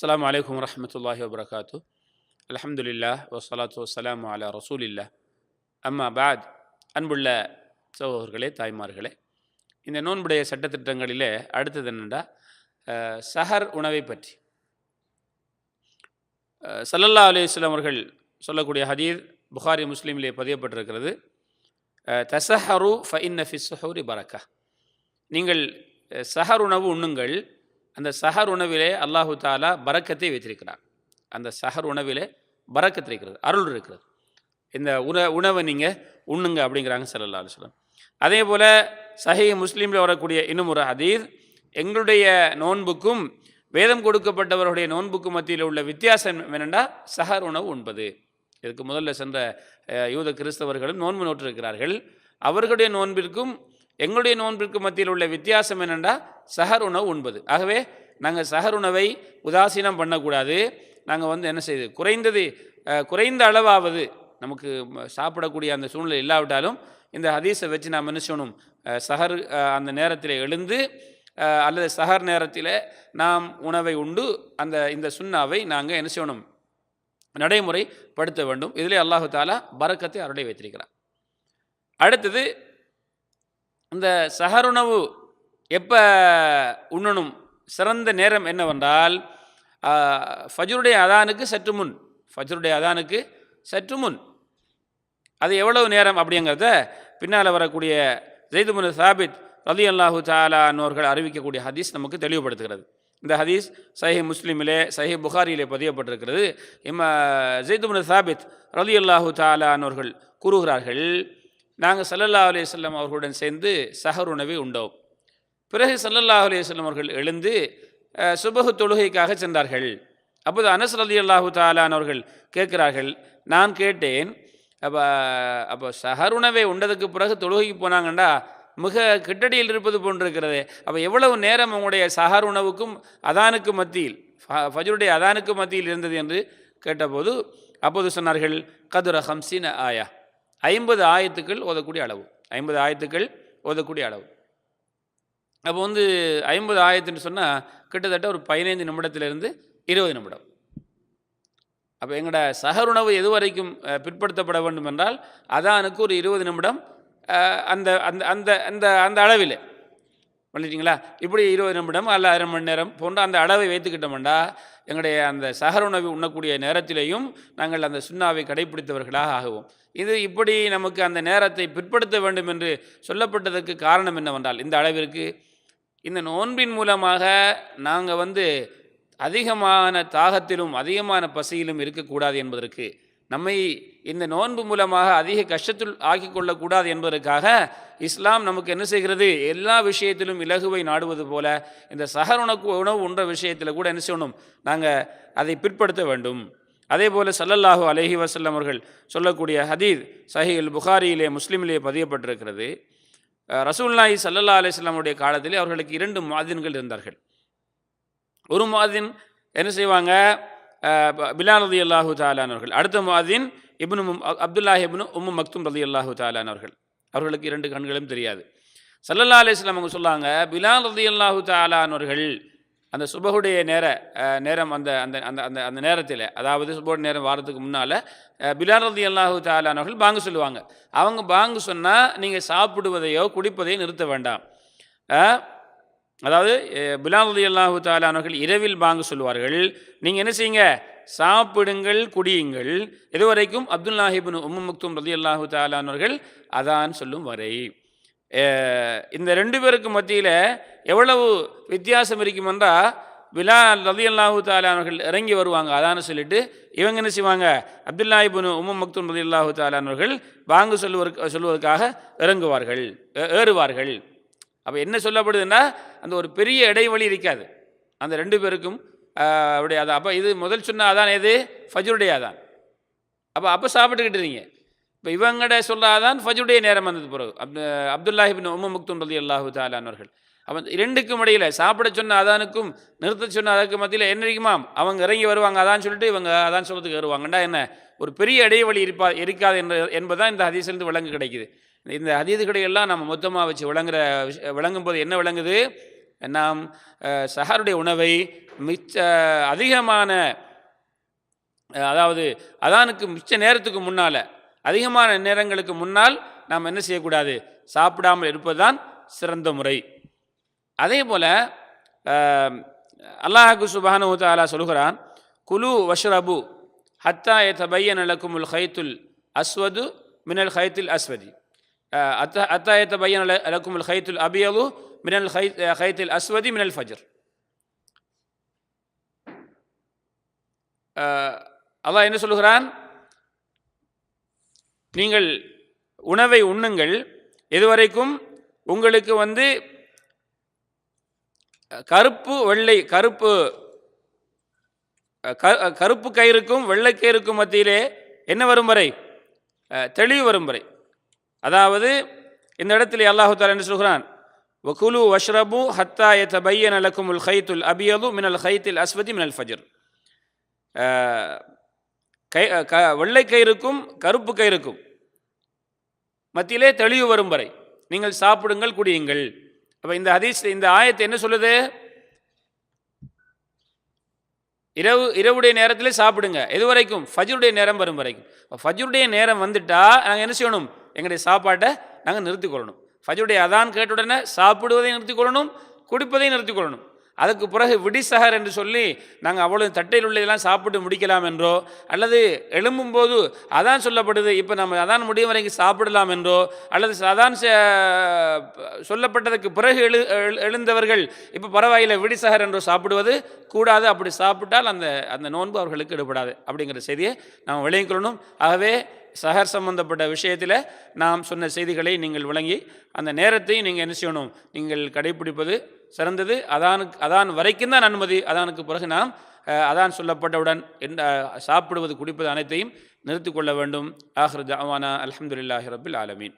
அஸ்லாம் வலைக்கம் வரமத்துல்லாஹி வபரகாத்து அலமதுல்லா வசலாத்து வஸ்ஸலாமு அலா ரசூலில்லா அம்மா பாத் அன்புள்ள சகோதர்களே தாய்மார்களே இந்த நோன்புடைய சட்டத்திட்டங்களிலே அடுத்தது என்னென்னா சஹர் உணவை பற்றி. சல்லல்லா ஸல்லல்லாஹு அவர்கள் சொல்லக்கூடிய ஹதீர் புகாரி முஸ்லீமிலே பதியப்பட்டிருக்கிறது. தசஹரு ஃப இன்ன ஃபி சுஹூரி பரக்கா. நீங்கள் சஹர் உணவு உண்ணுங்கள் அந்த சஹர் உணவிலே அல்லாஹு தாலா பரக்கத்தை வைத்திருக்கிறார். அந்த சஹர் உணவிலே பறக்கத்து இருக்கிறது அருள் இருக்கிறது. இந்த உண உணவை நீங்கள் உண்ணுங்க அப்படிங்கிறாங்க சல்லா அலுவலம் அதே போல் சஹி முஸ்லீமில் வரக்கூடிய இன்னும் ஒரு ஹதீர் எங்களுடைய நோன்புக்கும் வேதம் கொடுக்கப்பட்டவருடைய நோன்புக்கும் மத்தியில் உள்ள வித்தியாசம் என்னென்னா சஹர் உணவு உண்பது. இதுக்கு முதல்ல சென்ற யூத கிறிஸ்தவர்களும் நோன்பு நோற்றிருக்கிறார்கள். அவர்களுடைய நோன்பிற்கும் எங்களுடைய நோன்பிற்கு மத்தியில் உள்ள வித்தியாசம் என்னென்னா சஹர் உணவு உண்பது ஆகவே நாங்கள் சஹர் உணவை உதாசீனம் பண்ணக்கூடாது. நாங்கள் வந்து என்ன செய்யுது குறைந்தது குறைந்த அளவாவது நமக்கு சாப்பிடக்கூடிய அந்த சூழ்நிலை இல்லாவிட்டாலும் இந்த ஹதீஸை வச்சு நாம் என்ன செய்யணும்? சஹர் அந்த நேரத்தில் எழுந்து அல்லது சஹர் நேரத்தில் நாம் உணவை உண்டு அந்த இந்த சுண்ணாவை நாங்கள் என்ன செய்யணும்? நடைமுறைப்படுத்த வேண்டும். இதிலே அல்லாஹு தாலா பறக்கத்தை அருளை வைத்திருக்கிறார் அடுத்தது இந்த சஹருணவு எப்போ உண்ணணும்? சிறந்த நேரம் என்னவென்றால் ஃபஜருடைய ஃபஜ்ருடைய அதானுக்கு சற்று முன் ஃபஜ்ருடைய அதானுக்கு சற்று முன். அது எவ்வளவு நேரம் அப்படிங்கிறத பின்னால் வரக்கூடிய ஜெய்துமுன் சாபித் ரலி அல்லாஹு தாலானோர்கள் அறிவிக்கக்கூடிய ஹதீஸ் நமக்கு தெளிவுபடுத்துகிறது. இந்த ஹதீஸ் சஹி முஸ்லீமிலே சஹி புகாரியிலே பதியப்பட்டிருக்கிறது. இம்ம ஜெய்துமுன் சாபித் ரலி அல்லாஹு தாலானோர்கள் கூறுகிறார்கள் நாங்கள் சல்லல்லா அலையம் அவர்களுடன் சேர்ந்து சஹர் உணவை உண்டோம். பிறகு சல்லல்லா அலி சொல்லம் அவர்கள் எழுந்து சுபகு தொழுகைக்காக சென்றார்கள். அப்போது அனஸ் அலி அல்லாஹு தாலான் அவர்கள் கேட்கிறார்கள் நான் கேட்டேன் அப்போ அப்போ சஹர் உணவை உண்டதுக்கு பிறகு தொழுகைக்கு போனாங்கண்டா மிக கிட்டடியில் இருப்பது போன்றிருக்கிறது அப்போ எவ்வளவு நேரம் உங்களுடைய சஹர் உணவுக்கும் அதானுக்கு மத்தியில் ஃப- ஃபஜ்ருடைய அதானுக்கு மத்தியில் இருந்தது? என்று கேட்டபோது அப்போது சொன்னார்கள் கதுர ஹம்சீன ஆயா. ஐம்பது ஆயத்துக்கள் ஓதக்கூடிய அளவு. ஐம்பது ஆயத்துக்கள் ஓதக்கூடிய அளவு. அப்போ வந்து ஐம்பது ஆயத்துன்னு சொன்னால் கிட்டத்தட்ட ஒரு பதினைந்து நிமிடத்திலிருந்து இருபது நிமிடம். அப்போ எங்களோட சகருணவு எது வரைக்கும் பிற்படுத்தப்பட வேண்டும் என்றால் அதானுக்கு ஒரு இருபது நிமிடம் அந்த அந்த அந்த அந்த அந்த அளவில். பண்ணிட்டீங்களா? இப்படி இருபது நிமிடம் அல்ல அரை மணி நேரம் போன்ற அந்த அளவை வைத்துக்கிட்டோம்டா எங்களுடைய அந்த சகருணவு உண்ணக்கூடிய நேரத்திலையும் நாங்கள் அந்த சுண்ணாவை கடைபிடித்தவர்களாக ஆகுவோம். இது இப்படி நமக்கு அந்த நேரத்தை பிற்படுத்த வேண்டும் என்று சொல்லப்பட்டதற்கு காரணம் என்னவென்றால் இந்த அளவிற்கு இந்த நோன்பின் மூலமாக நாங்கள் வந்து அதிகமான தாகத்திலும் அதிகமான பசியிலும் இருக்கக்கூடாது என்பதற்கு நம்மை இந்த நோன்பு மூலமாக அதிக கஷ்டத்தில் ஆக்கி கொள்ளக்கூடாது என்பதற்காக இஸ்லாம் நமக்கு என்ன செய்கிறது? எல்லா விஷயத்திலும் இலகுவை நாடுவது போல இந்த சஹர் உணவு உணவு உண்ற விஷயத்தில் கூட என்ன செய்யணும்? நாங்கள் அதை பிற்படுத்த வேண்டும். அதே போல் சல்லல்லாஹு அலைஹி வசல்லம் அவர்கள் சொல்லக்கூடிய ஹதீத் சஹீல் புகாரியிலே முஸ்லீமிலே பதியப்பட்டிருக்கிறது. ரசூல்லாஹி சல்லல்லா அலிஸ்லாமுடைய காலத்திலே அவர்களுக்கு இரண்டு மாதின்கள் இருந்தார்கள். ஒரு மாதின் என்ன செய்வாங்க? பிலால் ரதி அல்லாஹு தாலானவர்கள் அடுத்த மாதின் இப்னு அப்துல்லாஹி இப்னு உம்மு மக்தும் ரதி அல்லாஹு தாலானவர்கள் அவர்களுக்கு இரண்டு கண்களும் தெரியாது. சல்லல்லா அலிஸ்லாம் அவங்க சொல்லாங்க பிலால் ரதி அல்லாஹு தாலானவர்கள் அந்த சுபகுடைய நேர நேரம் அந்த அந்த அந்த அந்த அந்த நேரத்தில் அதாவது சுபகுடைய நேரம் வாரத்துக்கு முன்னால் பிலால் ரதி அல்லாஹு தாலானவர்கள் பாங்கு சொல்லுவாங்க. அவங்க பாங்கு சொன்னால் நீங்கள் சாப்பிடுவதையோ குடிப்பதையோ நிறுத்த வேண்டாம். அதாவது அஹ், பிலால் ரதி அல்லாஹு தாலானவர்கள் இரவில் பாங்கு சொல்லுவார்கள். நீங்கள் என்ன செய்யுங்க? சாப்பிடுங்கள் குடியுங்கள். இதுவரைக்கும் அப்துல்லாஹிபின் உம்மு முக்தும் ரதி அல்லாஹு தாலானவர்கள் அதான் சொல்லும் வரை. இந்த ரெண்டு பேருக்கு மத்தியில் எவ்வளவு வித்தியாசம் இருக்குமென்றா பிலா ரதி அல்லாஹு தாலானவர்கள் இறங்கி வருவாங்க. அதான்னு சொல்லிட்டு இவங்க என்ன செய்வாங்க? அப்துல்லாஹிபின் உம்மு மக்தும் ரதி அல்லாஹு தாலானவர்கள் பாங்கு சொல்லுவதற்கு சொல்வதற்காக இறங்குவார்கள் ஏறுவார்கள். அப்போ என்ன சொல்லப்படுதுன்னா அந்த ஒரு பெரிய இடைவெளி இருக்காது. அந்த ரெண்டு பேருக்கும் அப்படி அதான். அப்போ இது முதல் சொன்ன அதான் எது? ஃபஜ்ருடைய அதான். அப்போ அப்போ சாப்பிட்டுக்கிட்டு இருந்தீங்க. இப்போ இவங்கட சொல்லாதான் ஃபஜுடைய நேரம் வந்தது பிறகு. அப்து அப்துல்லாஹிபின் உம்மு முக்தும் ரதி அல்லாஹு தாலானவர்கள் அவன் இரண்டுக்கும் இடையில் சாப்பிட சொன்ன அதானுக்கும் நிறுத்த சொன்ன அதற்கு மத்தியில் என்ன இருக்குமாம் அவங்க இறங்கி வருவாங்க அதான் சொல்லிட்டு இவங்க அதான் சொல்றதுக்கு வருவாங்கண்டா என்ன? ஒரு பெரிய இடைவெளி இருப்பா இருக்காது என்ற என்பதுதான் இந்த ஹதீஸ்லேருந்து விலங்கு கிடைக்குது. இந்த அதீதுகளை எல்லாம் நம்ம மொத்தமாக வச்சு விளங்குற விளங்கும் போது என்ன விளங்குது? நாம் சஹருடைய உணவை மிச்ச அதிகமான அதாவது அதானுக்கு மிச்ச நேரத்துக்கு முன்னால் அதிகமான நேரங்களுக்கு முன்னால் நாம் என்ன செய்யக்கூடாது? சாப்பிடாமல் இருப்பதுதான் சிறந்த முறை. அதே போல் அல்லாஹு சுபானு தாலா சொல்கிறான் குலு வஷ்ரபு ஹத்தா எத்தபையன் லக்குமுல் ஹைத்துல் அஸ்வது மினல் ஹைத்துல் அஸ்வதி. அத்தா அத்தா அலக்கும் லக்குமுல் ஹைத்துல் அபியலு மினல் ஹை ஹைத்துல் அஸ்வதி மினல் ஃபஜர் அதான் அல்லாஹ் என்ன சொல்லுகிறான்? நீங்கள் உணவை உண்ணுங்கள். இதுவரைக்கும் உங்களுக்கு வந்து கருப்பு வெள்ளை கருப்பு கருப்பு கயிறுக்கும் வெள்ளைக்கயிறுக்கும் மத்தியிலே என்ன வரும் வரை? தெளிவு வரும் வரை. அதாவது இந்த இடத்துல அல்லாஹு தாலா என்ன சொல்கிறான்? வகுலு வஷ்ரபு ஹத்தா நலக்கும் உல் ஹைத்துல் அபியது மினல் ஹைத்தில் அஸ்வதி மினல் ஃபஜர். கை க வெள்ளை கயிறுக்கும் கருப்பு கயிறுக்கும் மத்தியிலே தெளிவு வரும் வரை நீங்கள் சாப்பிடுங்கள் குடியுங்கள். அப்போ இந்த ஹதீஸ் இந்த ஆயத்தை என்ன சொல்லுது? இரவு இரவுடைய நேரத்திலே சாப்பிடுங்க. எது வரைக்கும் ஃபஜ்ருடைய நேரம் வரும் வரைக்கும். ஃபஜருடைய நேரம் வந்துட்டால் நாங்கள் என்ன செய்யணும்? எங்களுடைய சாப்பாட்டை நாங்கள் நிறுத்திக்கொள்ளணும் ஃபஜருடைய அதான் கேட்ட உடனே சாப்பிடுவதை நிறுத்திக்கொள்ளணும் குடிப்பதை நிறுத்திக்கொள்ளணும் அதுக்கு பிறகு விடிசஹர் என்று சொல்லி நாங்கள் அவ்வளோ தட்டையில் உள்ளதெல்லாம் சாப்பிட்டு முடிக்கலாம் என்றோ அல்லது எழும்பும்போது அதான் சொல்லப்படுது இப்போ நம்ம அதான் முடியும் வரைக்கும் சாப்பிடலாம் என்றோ அல்லது அதான் சொல்லப்பட்டதுக்கு பிறகு எழு எழு- எழுந்தவர்கள் இப்போ பரவாயில்லை விடிசஹர் என்றோ சாப்பிடுவது கூடாது. அப்படி சாப்பிட்டால் அந்த அந்த நோன்பு அவர்களுக்கு எடுபடாது அப்படிங்கிற செய்தியை நாம் விளங்கிக்கொள்ளணும். ஆகவே சஹர் சம்பந்தப்பட்ட விஷயத்தில் நாம் சொன்ன செய்திகளை நீங்கள் விளங்கி அந்த நேரத்தையும் நீங்கள் என்ன செய்யணும்? நீங்கள் கடைபிடிப்பது சிறந்தது. அதானுக்கு அதான் வரைக்கும் தான் அனுமதி. அதானுக்கு பிறகு நாம் அதான் சொல்லப்பட்டவுடன் என்ன சாப்பிடுவது குடிப்பது அனைத்தையும் நிறுத்திக் கொள்ள வேண்டும். ஆஹ்ரு ஜாவானா அலமதுல்லாஹி ரபில் ஆலமீன்.